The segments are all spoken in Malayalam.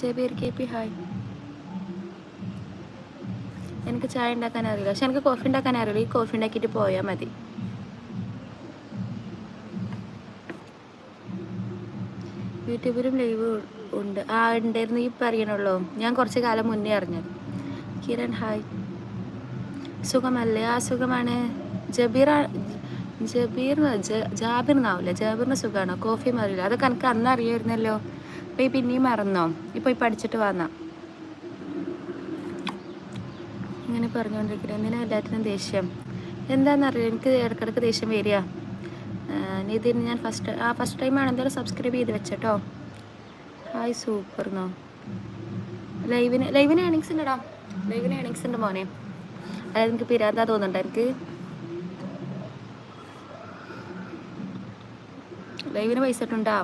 Jabir K P hi. എനിക്ക് ചായ ഉണ്ടാക്കാൻ അറിയില്ല. പക്ഷെ എനിക്ക് കോഫി ഉണ്ടാക്കാൻ അറിയില്ല. ഈ കോഫി ഉണ്ടാക്കിയിട്ട് പോയാൽ മതി. യൂട്യൂബിലും ലൈവ് ഉണ്ട്. ആ ഉണ്ടായിരുന്നു ഈ പറയണുള്ളൂ. ഞാൻ കുറച്ച് കാലം മുന്നേ അറിഞ്ഞത്. കിരൺ ഹായ്. സുഖമല്ലേ? ആ സുഖമാണ്. ജബീർ ജബീർ ജാബിർ എന്നാവില്ല? ജാബിറിന് സുഖമാണോ? കോഫി മറിയില്ല അതൊക്കെ എനിക്ക് അന്ന് അറിയായിരുന്നല്ലോ. അപ്പോൾ ഈ പിന്നെയും മറന്നോ? ഇപ്പോൾ ഈ പഠിച്ചിട്ട് വന്നാ. ഇങ്ങനെ പറഞ്ഞുകൊണ്ടിരിക്കുന്നത് എന്തിനാ എല്ലാത്തിനും ദേഷ്യം? എന്താണെന്നറിയോ എനിക്ക് ഇടയ്ക്കിടയ്ക്ക് ദേഷ്യം വരിക. നിതിൻ ഞാൻ ഫസ്റ്റ് ആ ഫസ്റ്റ് ടൈമാണ് എന്തായാലും സബ്സ്ക്രൈബ് ചെയ്ത് വെച്ചട്ടോ. ഹായ് സൂപ്പർ നോ ലൈവിന് ലൈവിന് ഏണിങ്സ് ഉണ്ടടാ. ലൈവിന് ഏണിങ്സ് ഉണ്ട് മോനെ. അതായത് എനിക്ക് പിരാന്താ തോന്നുന്നുണ്ട്. എനിക്ക് ലൈവിന് പൈസ ഇട്ടുണ്ടാ?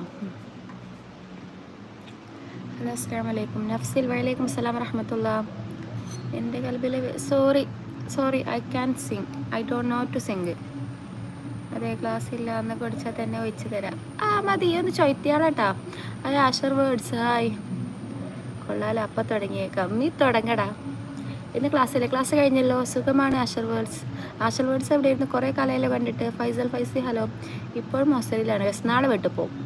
അസ്സാം വലൈക്കും. നഫ്സിൽ വലൈക്കും അസ്സലാം വറഹമത്തുള്ള. എന്റെ കൽബിലെ sorry sorry I can sing I don't know to sing അതെ ക്ലാസ് ഇല്ല എന്ന് കുടിച്ചാൽ തന്നെ ഒഴിച്ചു തരാം. ആ മതി ഒന്ന് ചൊയ്ത്തിയാളാട്ടാ. അത് ആഷർ വേർഡ്സ് ഹായ്. കൊള്ളാലോ അപ്പം തുടങ്ങിയേക്കാം. നീ തുടങ്ങടാ. ഇന്ന് ക്ലാസ്സിലെ ക്ലാസ് കഴിഞ്ഞല്ലോ. സുഖമാണ് ആഷർ വേർഡ്സ് ആഷർ വേർഡ്സ് എവിടെ ഇരുന്ന് കുറേ കാലമല്ലേ കണ്ടിട്ട്. ഫൈസൽ ഫൈസി ഹലോ. ഇപ്പോഴും ഹോസ്റ്റലിലാണ് ബസ് നാളെ വിട്ടു പോകും.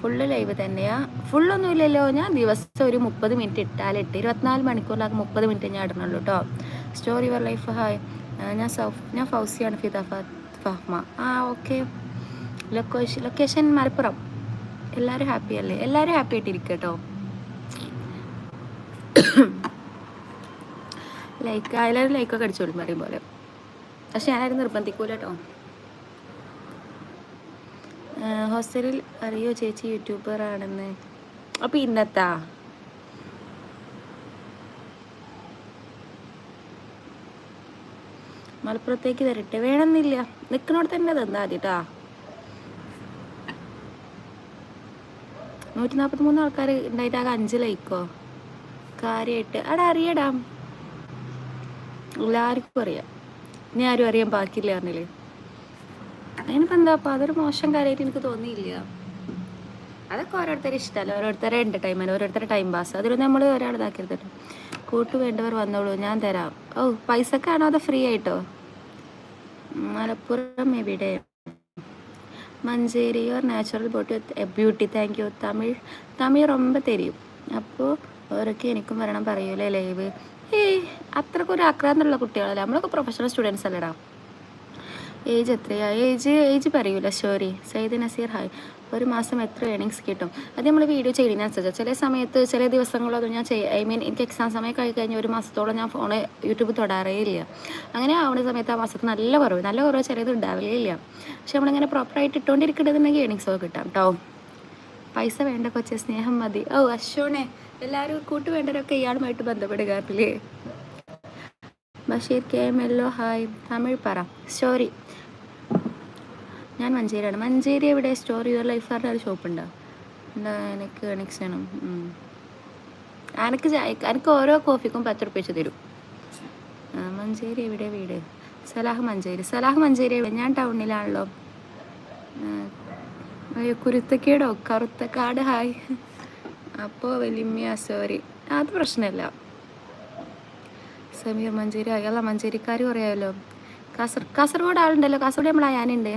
ഫുള്ള് ലൈവ് തന്നെയാ. ഫുള്ളൊന്നും ഇല്ലല്ലോ. ഞാൻ ദിവസം ഒരു മുപ്പത് മിനിറ്റ് ഇട്ടാലിട്ട് ഇരുപത്തിനാല് മണിക്കൂറിലാകെ മുപ്പത് മിനിറ്റ് ഞാൻ ഇടണുള്ളൂ കേട്ടോ സ്റ്റോറി യുവർ ലൈഫ് ഹായ് ഞാൻ സൗഫ് ഞാൻ ഫൗസിയാണ് ഫിദ ഫഹ്മ. ആ ഓക്കെ ലൊക്കേഷൻ ലൊക്കേഷൻ മലപ്പുറം. എല്ലാവരും ഹാപ്പി അല്ലേ? എല്ലാവരും ഹാപ്പി ആയിട്ടിരിക്കുക കേട്ടോ ലൈക്ക് എല്ലാവരും ലൈക്കൊക്കെ അടിച്ചോളും പറയും പോലെ. പക്ഷെ ഞാനാരും നിർബന്ധിക്കൂല കേട്ടോ ഹോസ്റ്റലിൽ അറിയോ ചേച്ചി യൂട്യൂബർ ആണെന്ന്? അപ്പോൾ ഇന്നത്താ? മലപ്പുറത്തേക്ക് തരട്ടെ വേണമെന്നില്ല. നിൽക്കണോട് തന്നെ തന്നാ ആദ്യട്ടാ നൂറ്റി നാൽപ്പത്തി മൂന്ന് ആൾക്കാർ ഉണ്ടായിട്ട് ആകെ അഞ്ച് ലൈക്കോ? കാര്യമായിട്ട് അവിടെ അറിയടാ. എല്ലാവർക്കും അറിയാം. ഇനി ആരും അറിയാൻ ബാക്കിയില്ല പറഞ്ഞില്ലേ? അതിനിപ്പോൾ എന്താ അപ്പൊ അതൊരു മോശം കാര്യമായിട്ട് എനിക്ക് തോന്നിയില്ല. അതൊക്കെ ഓരോരുത്തരുടെ ഇഷ്ടമല്ല ഓരോരുത്തരെ എന്റർടൈൻമെന്റ് ഓരോരുത്തരെ ടൈം പാസ് അതിലൊന്നും നമ്മൾ ഒരാൾ ഇതാക്കരുത് കൂട്ടു വേണ്ടവർ വന്നോളൂ ഞാൻ തരാം. ഓ പൈസക്കാണോ അത് ഫ്രീ ആയിട്ടോ? മലപ്പുറം എവിടെ? Manjeri or natural beauty beauty thank you Tamil Tamil റൊമ്പ തരും. അപ്പോൾ ഓരൊക്കെ എനിക്കും വരണം പറയൂലേ ലൈവ് ഏയ് അത്രക്കൊരു ആക്രാന്തമുള്ള കുട്ടികളല്ലേ? നമ്മളൊക്കെ പ്രൊഫഷണൽ സ്റ്റുഡൻസ് അല്ലേടാ. ഏജ് എത്രയാ? ഏജ് ഏജ് പറയൂല ഷോറി സയ്യിദ് നസീർ ഹായ്. ഒരു മാസം എത്ര ഏണിങ്സ് കിട്ടും? അത് നമ്മൾ വീഡിയോ ചെയ്യുന്നതനുസരിച്ച് ചില സമയത്ത് ചില ദിവസങ്ങളൊന്നും ഞാൻ ചെയ്യ ഐ മീൻ എനിക്ക് എക്സാം സമയമൊക്കെ ആയി കഴിഞ്ഞ് ഒരു മാസത്തോളം ഞാൻ ഫോണ് യൂട്യൂബ് തൊടാറേ ഇല്ല അങ്ങനെ ആവുന്ന സമയത്ത് ആ മാസത്ത് നല്ല കുറവ്. നല്ല കുറവ് ചിലത് ഉണ്ടാവില്ലേ പക്ഷെ നമ്മളിങ്ങനെ പ്രോപ്പറായിട്ട് ഇട്ടുകൊണ്ടിരിക്കണമെന്നുണ്ടെങ്കിൽ ഏണിങ്സ് ഒക്കെ കിട്ടാം കേട്ടോ പൈസ വേണ്ട കൊച്ചെ സ്നേഹം മതി. ഓ അശോണെ എല്ലാവരും കൂട്ടു വേണ്ടവരൊക്കെ ഇയാളുമായിട്ട് ബന്ധപ്പെടുക Basheer K M hello hi. Tamil പറ. സ്റ്റോറി ഞാൻ മഞ്ചേരിയാണ്. മഞ്ചേരി എവിടെ? സ്റ്റോർ യുവർ ലൈഫ് പറഞ്ഞ ഒരു ഷോപ്പ് ഉണ്ടോ? എന്താ എനിക്ക് നെക്സ്റ്റ് ചെയ്യണം. എനിക്ക് എനിക്ക് ഓരോ കോഫിക്കും പത്ത് റുപ്യ വെച്ച് തരും. മഞ്ചേരി എവിടെ വീട്? സലാഹ് മഞ്ചേരി. സലാഹ് മഞ്ചേരി എവിടെ? ഞാൻ ടൗണിലാണല്ലോ കുരുത്തക്കേടോ? കറുത്തക്കാട് ഹായ്. അപ്പോൾ വലിയ സോറി അത് പ്രശ്നമല്ല സമീർ മഞ്ചേരി അയാളെ മഞ്ചേരിക്കാർ കുറയാമല്ലോ കാസർ കാസർഗോഡ് ആളുണ്ടല്ലോ. കാസർഗോഡ് നമ്മളാ ഞാനുണ്ട്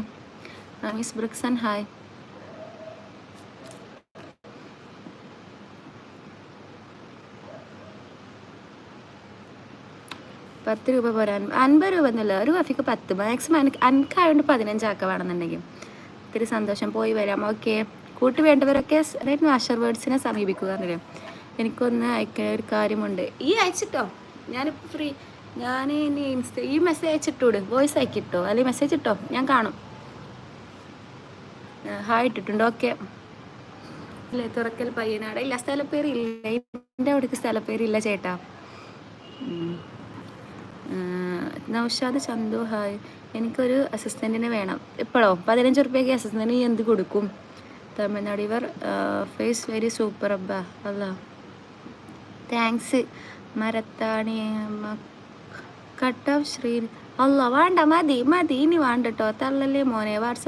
റമീസ് ബ്രിക്സൺ ഹായ് പത്ത് രൂപ പോരാൻ. അൻപത് രൂപ എന്നല്ല ഒരു കോഫിക്ക് പത്ത്. മാക്സിമം എനിക്ക് എനിക്കായതുകൊണ്ട് പതിനഞ്ചാക്ക വേണമെന്നുണ്ടെങ്കിൽ. ഒത്തിരി സന്തോഷം പോയി വരാം. ഓക്കെ കൂട്ടി വേണ്ടവരൊക്കെ അതായത് ആഷർ വേർഡ്സിനെ സമീപിക്കുക എന്നല്ലേ? എനിക്കൊന്ന് അയക്കുന്ന ഒരു കാര്യമുണ്ട്. ഈ അയച്ചിട്ടോ? ഞാനിപ്പോൾ ഫ്രീ ഞാൻ ഇനി ഇൻസ്റ്റ ഈ മെസ്സേജ് അയച്ചിട്ടൂട് വോയിസ് അയക്കിട്ടോ? അല്ലെങ്കിൽ മെസ്സേജ് ഇട്ടോ? ഞാൻ കാണും. ഹായ് ഇട്ടിട്ടുണ്ട്. ഓക്കെ. അല്ലേ തുറക്കൽ പയ്യനാട് ഇല്ല. സ്ഥലപ്പേര് ഇല്ല എന്റെ അവിടേക്ക് സ്ഥലപ്പേരില്ല ചേട്ടാ. നൗഷാദ് ചന്തു ഹായ്. എനിക്കൊരു അസിസ്റ്റന്റിനെ വേണം. ഇപ്പോഴോ പതിനഞ്ച് റുപ്യക്ക് അസിസ്റ്റന്റിന് എന്ത് കൊടുക്കും? തമിഴ്നാട് ഇവർ ഫേസ് വെരി സൂപ്പർ അബ്ബ. അല്ല താങ്ക്സ് മരത്താണി കട്ട് ഓഫ് ശ്രീ. അല്ല വേണ്ട. മതി മതി. ഇനി വേണ്ട കേട്ടോ തള്ളല്ലേ മോനെ. വാട്സപ്പ്